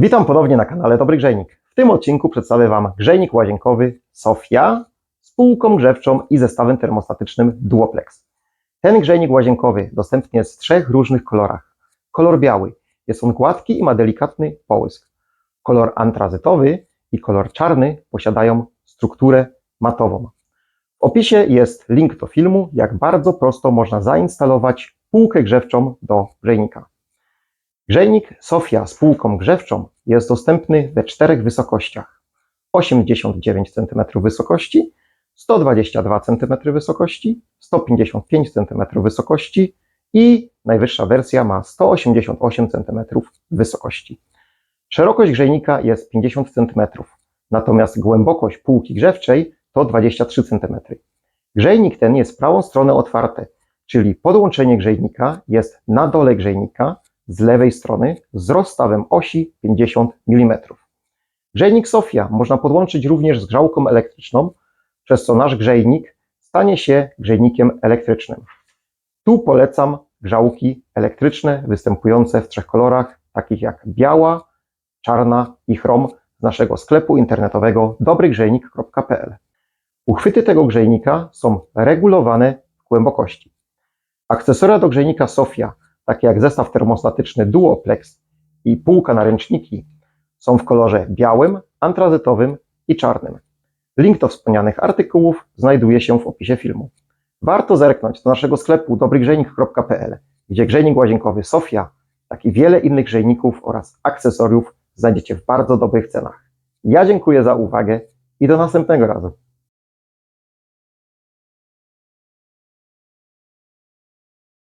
Witam ponownie na kanale Dobry Grzejnik. W tym odcinku przedstawię Wam grzejnik łazienkowy Sofia z półką grzewczą i zestawem termostatycznym Duoplex. Ten grzejnik łazienkowy dostępny jest w trzech różnych kolorach. Kolor biały jest on gładki i ma delikatny połysk. Kolor antrazytowy i kolor czarny posiadają strukturę matową. W opisie jest link do filmu, jak bardzo prosto można zainstalować półkę grzewczą do grzejnika. Grzejnik Sofia z półką grzewczą jest dostępny we czterech wysokościach: 89 cm wysokości, 122 cm wysokości, 155 cm wysokości i najwyższa wersja ma 188 cm wysokości. Szerokość grzejnika jest 50 cm, natomiast głębokość półki grzewczej to 23 cm. Grzejnik ten jest prawą stronę otwarte, czyli podłączenie grzejnika jest na dole grzejnika z lewej strony z rozstawem osi 50 mm. Grzejnik Sofia można podłączyć również z grzałką elektryczną, przez co nasz grzejnik stanie się grzejnikiem elektrycznym. Tu polecam grzałki elektryczne występujące w trzech kolorach, takich jak biała, czarna i chrom z naszego sklepu internetowego dobrygrzejnik.pl. Uchwyty tego grzejnika są regulowane w głębokości. Akcesoria do grzejnika Sofia takie jak zestaw termostatyczny Duoplex i półka na ręczniki, są w kolorze białym, antrazytowym i czarnym. Link do wspomnianych artykułów znajduje się w opisie filmu. Warto zerknąć do naszego sklepu dobrygrzejnik.pl, gdzie grzejnik łazienkowy Sofia, jak i wiele innych grzejników oraz akcesoriów znajdziecie w bardzo dobrych cenach. Ja dziękuję za uwagę i do następnego razu.